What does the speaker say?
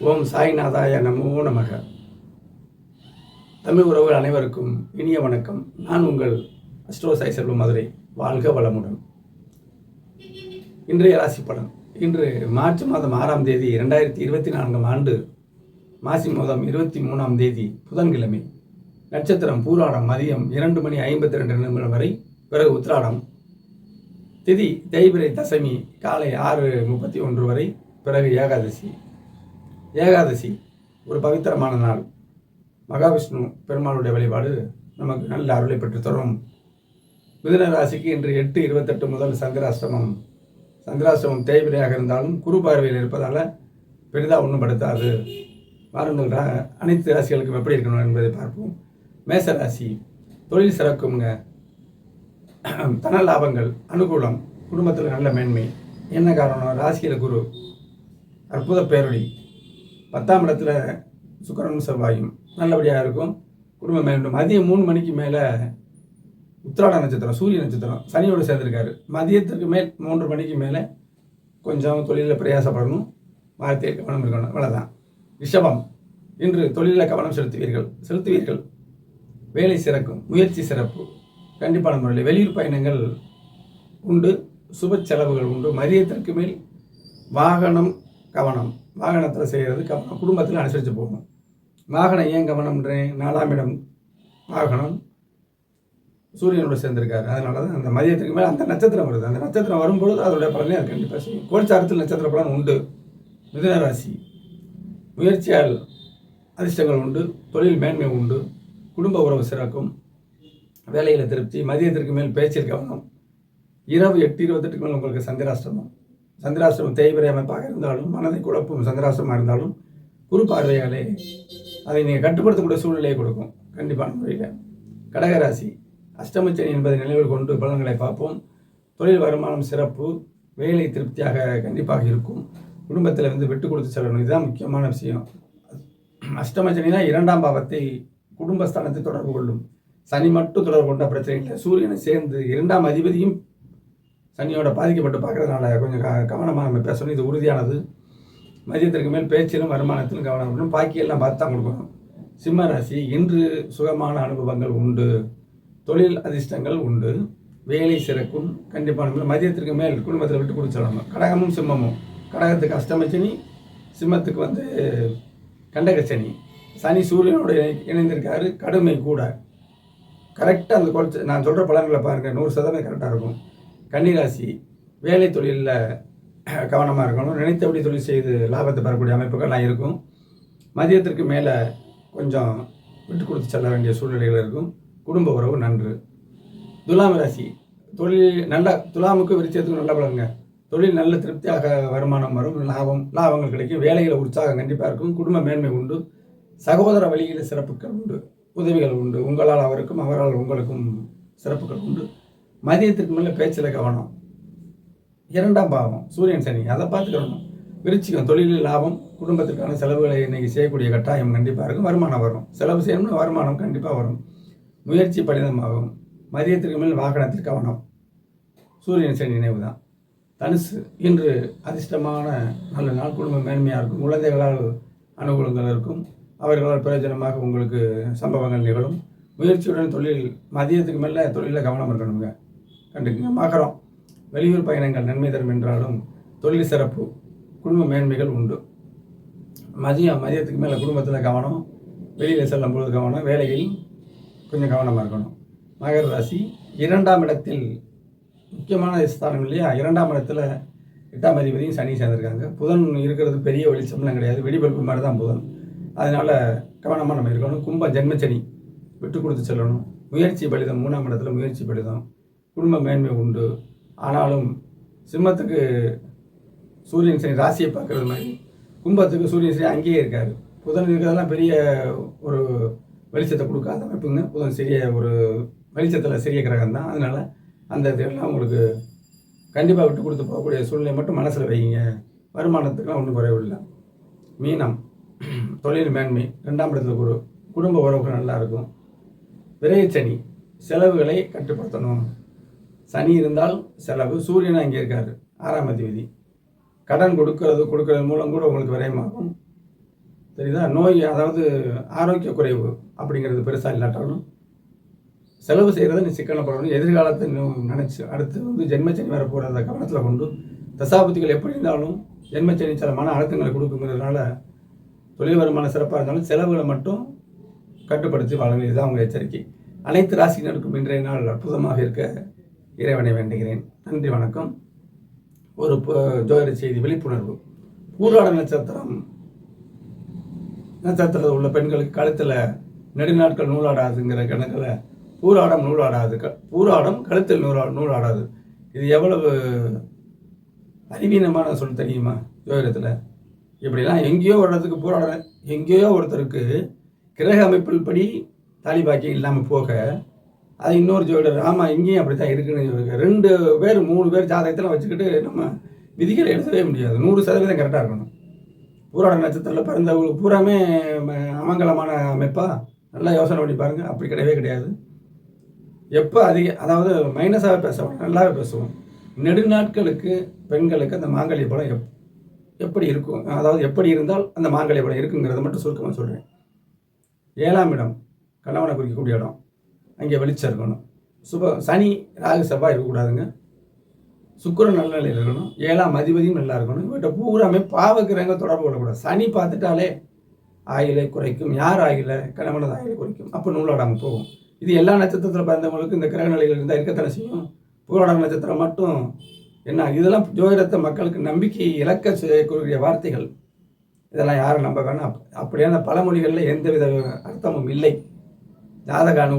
ஓம் சாய்நாதாய நமோ நமக. தமிழ் உறவுகள் அனைவருக்கும் இனிய வணக்கம். நான் உங்கள் அஸ்ட்ரோ சாய் செல்வம் மதுரை. வாழ்க வளமுடன். இன்றைய ராசி படம் இன்று மார்ச் மாதம் ஆறாம் தேதி இரண்டாயிரத்தி இருபத்தி நான்காம் ஆண்டு மாசி மாதம் இருபத்தி மூணாம் தேதி புதன்கிழமை. நட்சத்திரம் பூராடம் மதியம் இரண்டு மணி ஐம்பத்தி ரெண்டு நிமிடம் வரை பிறகு உத்திராடம். திதி தேய்பிரை தசமி காலை ஆறு முப்பத்தி ஒன்று வரை பிறகு ஏகாதசி. ஏகாதசி ஒரு பவித்திரமான நாள். மகாவிஷ்ணு பெருமாளுடைய வழிபாடு நமக்கு நல்ல அருளை பெற்று தரும். மிதுன ராசிக்கு இன்று எட்டு இருபத்தெட்டு முதல் சந்திராஷ்டமம். சந்திராஷ்டமம் தேய்பிரையாக இருந்தாலும் குரு பார்வையில் இருப்பதால் பெரிதாக ஒன்றும் படுத்தாது. வாருங்கள் ரா- அனைத்து ராசிகளுக்கும் எப்படி இருக்கணும் என்பதை பார்ப்போம். மேச ராசி தொழில் சிறக்குங்க. தன லாபங்கள் அனுகூலம் குடும்பத்தில் நல்ல மேன்மை. என்ன காரணம்? ராசியில் குரு. அற்புத பேரொழி பத்தாம் இடத்துல சுக்கரனும் செவ்வாயும் நல்லபடியாக இருக்கும். குடும்பம் மேலும் மதியம் மூணு மணிக்கு மேலே உத்திராட நட்சத்திரம் சூரிய நட்சத்திரம் சனியோடு சேர்ந்திருக்காரு. மதியத்திற்கு மேல் மூன்று மணிக்கு மேலே கொஞ்சம் தொழிலில் பிரயாசப்படணும். வார்த்தையை கவனம் இருக்கணும். அவ்வளோதான் ரிஷபம். இன்று தொழிலில் கவனம் செலுத்துவீர்கள். செலுத்துவீர்கள். வேலை சிறக்கும். முயற்சி சிறப்பு. கண்டிப்பான முறையில். வெளியூர் பயணங்கள் உண்டு. சுப செலவுகள் உண்டு. மதியத்திற்கு மேல் வாகனம் கவனம். வாகனத்தில் செய்கிறது கவனம் குடும்பத்தில் அனுசரித்து போகணும். வாகனம் ஏன் கவனம்ன்றேன்? நாலாம் இடம் வாகனம். சூரியனோட சேர்ந்திருக்காரு. அதனால தான் அந்த மதியத்துக்கு மேலே அந்த நட்சத்திரம் வருது. அந்த நட்சத்திரம் வரும்பொழுது அதோடைய பலனே அது கண்டிப்பாக செய்யும். கோல்சாரத்தில் நட்சத்திர பலன் உண்டு. மிதுன ராசி. முயற்சியால் அதிர்ஷ்டங்கள் உண்டு. தொழில் மேன்மை உண்டு. குடும்ப உறவு சிறக்கும். வேலையில் திருப்தி. மதியத்திற்கு மேல் பேச்சில் கவனம். இரவு எட்டு இருபத்தெட்டுக்கு மேல் உங்களுக்கு சந்திராஷ்டமம். சந்திராசிரமம் தேய்பிரை அமைப்பாக இருந்தாலும் மனதை குழப்பும் சந்திராஷ்டமாக இருந்தாலும் குரு பார்வையாலே அதை நீங்கள் கட்டுப்படுத்தக்கூடிய சூழ்நிலையை கொடுக்கும். கண்டிப்பான முறையில். கடகராசி அஷ்டமச்சனி என்பதை நினைவில் கொண்டு பலன்களை பார்ப்போம். தொழில் வருமானம் சிறப்பு வேலை திருப்தியாக கண்டிப்பாக இருக்கும். குடும்பத்தில் வந்து விட்டு கொடுத்து செல்லணும். இதுதான் முக்கியமான விஷயம். அஷ்டமச்சனினா இரண்டாம் பாவத்தை குடும்பஸ்தானத்தை தொடர்பு கொள்ளும். சனி மட்டும் தொடர்பு கொண்ட பிரச்சனை இல்லை. சூரியனை சேர்ந்து இரண்டாம் அதிபதியும் சனியோட பாதிக்கப்பட்டு பார்க்கறதுனால கொஞ்சம் க கவனமாக நம்ம பேசணும். இது உறுதியானது. மதியத்திற்கு மேல் பேச்சிலும் வருமானத்திலும் கவனம் இருக்கணும். பாக்கியெல்லாம் பார்த்து தான் கொடுக்கணும். சிம்ம ராசி இன்று சுகமான அனுபவங்கள் உண்டு. தொழில் அதிர்ஷ்டங்கள் உண்டு. வேலை சிறக்கும். கண்டிப்பான மதியத்திற்கு மேல் குடும்பத்தில் விட்டு கொடுத்துடணும். கடகமும் சிம்மமும். கடகத்துக்கு அஷ்டமச்சனி சிம்மத்துக்கு வந்து கண்டகச்சனி சனி. சூரியனோட இணை- இணைந்திருக்காரு. கடுமை கூட. கரெக்டாக அந்த குறைச்சி நான் சொல்கிற பலன்களை பாருங்கள் நூறு சதவீதம் கரெக்டாக இருக்கும். கன்னிராசி வேலை தொழிலில் கவனமாக இருக்கணும். நினைத்தபடி தொழில் செய்து லாபத்தை பெறக்கூடிய அமைப்புகள்லாம் இருக்கும். மதியத்திற்கு மேலே கொஞ்சம் விட்டு கொடுத்து செல்ல வேண்டிய சூழ்நிலைகள் இருக்கும். குடும்ப உறவு நன்று. துலாம் ராசி தொழில் நல்ல துலாமுக்கு விருச்சத்துக்கும் நல்ல பலனுங்க. தொழில் நல்ல திருப்தியாக வருமானம் வரும். லாபம் லாபங்கள் கிடைக்கும். வேலையில் உற்சாகம் கண்டிப்பாக இருக்கும். குடும்ப மேன்மை உண்டு. சகோதர வழியில் சிறப்புகள் உண்டு. உதவிகள் உண்டு. உங்களால் அவருக்கும் அவரால் உங்களுக்கும் சிறப்புகள் உண்டு. மதியத்திற்கு மேலே பேச்சில் கவனம். இரண்டாம் பாவம் சூரியன் சனி. அதை பார்த்துக்கணும். விருச்சிகம் தொழிலில் லாபம் குடும்பத்திற்கான செலவுகளை இன்னைக்கு செய்யக்கூடிய கட்டாயம் கண்டிப்பாக இருக்கும். வருமானம் வரும். செலவு செய்யணும்னு வருமானம் கண்டிப்பாக வரும். முயற்சி பலிதமாகும். மதியத்திற்கு மேல் வாகனத்தில் கவனம். சூரியன் சனி நினைவு தான் தனுசு இன்று அதிர்ஷ்டமான நல்ல நாள். குடும்பம் மேன்மையாக இருக்கும். குழந்தைகளால் அனுகூலங்கள் இருக்கும். அவர்களால் பிரயோஜனமாக உங்களுக்கு சம்பவங்கள் நிகழும். முயற்சியுடன் தொழில் மதியத்துக்கு மேலே தொழிலில் கவனம் இருக்கணுங்க. கண்டுக்குங்க மகரம் வெளியூர் பயணங்கள் நன்மை தரும் என்றாலும் தொழில் சிறப்பு குடும்ப மேன்மைகள் உண்டு. மதியம் மதியத்துக்கு மேலே குடும்பத்தில் கவனம் வெளியில் செல்லும் பொழுது கவனம் வேலையில் கொஞ்சம் கவனமாக இருக்கணும். மகர ராசி இரண்டாம் இடத்தில் முக்கியமான ஸ்தானம் இல்லையா? இரண்டாம் இடத்துல எட்டாம் அதிபதியும் சனி சேர்ந்திருக்காங்க. புதன் இருக்கிறது பெரிய வெளிச்சம்லாம் கிடையாது. வெடிபல்பு மாதிரி தான் புதன். அதனால் கவனமாக நம்ம இருக்கணும். கும்ப ஜென்மச்சனி விட்டு கொடுத்து செல்லணும். முயற்சி பலிதம் மூணாம் இடத்துல முயற்சி பலிதம். குடும்ப மேன்மை உண்டு. ஆனாலும் சிம்மத்துக்கு சூரியன் சனி ராசியை பார்க்குறது மாதிரி கும்பத்துக்கு சூரியன் சனி அங்கேயே இருக்காரு. புதன் இருக்கிறதெல்லாம் பெரிய ஒரு வெளிச்சத்தை கொடுக்காத அமைப்புங்க. புதன் சிறிய ஒரு வெளிச்சத்தில் சிறிய கிரகம் தான் அதனால் அந்த இதெல்லாம் உங்களுக்கு கண்டிப்பாக விட்டு கொடுத்து போகக்கூடிய சூழ்நிலை மட்டும் மனசில் வைங்க வருமானத்துக்குலாம் ஒன்றும் குறைவில்லை மீனம் தொழில் மேன்மை ரெண்டாம் இடத்துல குரு குடும்ப உறவுகள் நல்லாயிருக்கும் விரைச்சனி செலவுகளை கட்டுப்படுத்தணும். சனி இருந்தால் செலவு. சூரியன் அங்கே இருக்கார் ஆறாம் அதிபதி. கடன் கொடுக்கறது கொடுக்கறது மூலம் கூட உங்களுக்கு விரயமாகும். தெரியுதா? நோய் அதாவது ஆரோக்கிய குறைவு அப்படிங்கிறது பெருசாக இல்லாட்டாலும் செலவு செய்கிறத நீ சிக்கனப்படணும் எதிர்காலத்தை நினச்சி அடுத்து வந்து ஜென்மச்சனி வர போகிறத கவனத்தில் கொண்டு தசாபதிகள் எப்படி இருந்தாலும் ஜென்மச்சனி சில மன அழுத்தங்களை கொடுக்குங்கிறதுனால தொழில் வருமானம் சிறப்பாக இருந்தாலும் செலவுகளை மட்டும் கட்டுப்படுத்தி வாழுங்க. இதுதான் உங்கள் எச்சரிக்கை. அனைத்து ராசினருக்கும் இன்றைய நாள் அற்புதமாக இருக்க இறைவனை வேண்டுகிறேன். நன்றி வணக்கம். ஒரு ஜோதிட செய்தி விழிப்புணர்வு. பூராட நட்சத்திரம். நட்சத்திரத்தில் உள்ள பெண்களுக்கு கழுத்தில் நெடுநாட்கள் நூலாடாதுங்கிற கணக்கில் பூராடம் நூலாடாது க பூராடம் கழுத்தில் நூலா நூலாடாது. இது எவ்வளவு அறிவீனமான சொல் தெரியுமா ஜோதிடத்தில்? இப்படிலாம் எங்கேயோ ஒரு இடத்துக்கு பூராடம் எங்கேயோ ஒருத்தருக்கு கிரக அமைப்பில் படி தாலி பாக்கியம் இல்லாமல் போக அது இன்னொரு ஜோதிடர் ஆமாம் இங்கேயும் அப்படி தான் இருக்குன்னு இருக்கு. ரெண்டு பேர் மூணு பேர் ஜாதகத்தில் வச்சுக்கிட்டு நம்ம விதிகளை எழுதவே முடியாது. நூறு சதவீதம் கரெக்டாக இருக்கணும். பூராட நட்சத்திரத்தில் பிறந்தவங்களுக்கு பூராமே அமங்கலமான அமைப்பா? நல்லா யோசனை பண்ணி பாருங்கள் அப்படி கிடையவே கிடையாது. எப்போ அதிக அதாவது மைனஸாக பேசுவோம் நல்லாவே பேசுவோம். நெடுநாட்களுக்கு பெண்களுக்கு அந்த மாங்கல்ய பழம் எப் எப்படி இருக்கும்? அதாவது எப்படி இருந்தால் அந்த மாங்கல்ய படம் இருக்குங்கிறத மட்டும் சுருக்கமாக சொல்கிறேன் ஏழாம் இடம் கணவனை குறிக்கக்கூடிய இடம். அங்கே வெளிச்சம் இருக்கணும். சுப சனி ராகு செவ்வாய் இருக்கக்கூடாதுங்க. சுக்கிரன் நல்ல நிலையில் இருக்கணும். ஏழாம் அதிபதியும் நல்லா இருக்கணும். இவர்கிட்ட பூராமே பாவக்கிரங்க தொடர்பு கொள்ளக்கூடாது. சனி பார்த்துட்டாலே ஆயிலை குறைக்கும். யார் ஆயில கிழமனது ஆயிலை குறைக்கும். அப்போ நூலாடாமல் போகும். இது எல்லா நட்சத்திரத்தில் பிறந்தவங்களுக்கு இந்த கிரக நிலைகள் இருந்தால் இருக்கத்தானே செய்யும்? பூராடம் நட்சத்திரம் மட்டும் என்ன இதெல்லாம் ஜோதிடத்தை மக்களுக்கு நம்பிக்கை இழக்க செய்யக்கூடிய வார்த்தைகள். இதெல்லாம் யாரும் நம்ப வேணாம். அப்படியான பழமொழிகளில் எந்தவித அர்த்தமும் இல்லை. ஜாதக அனுகூலம்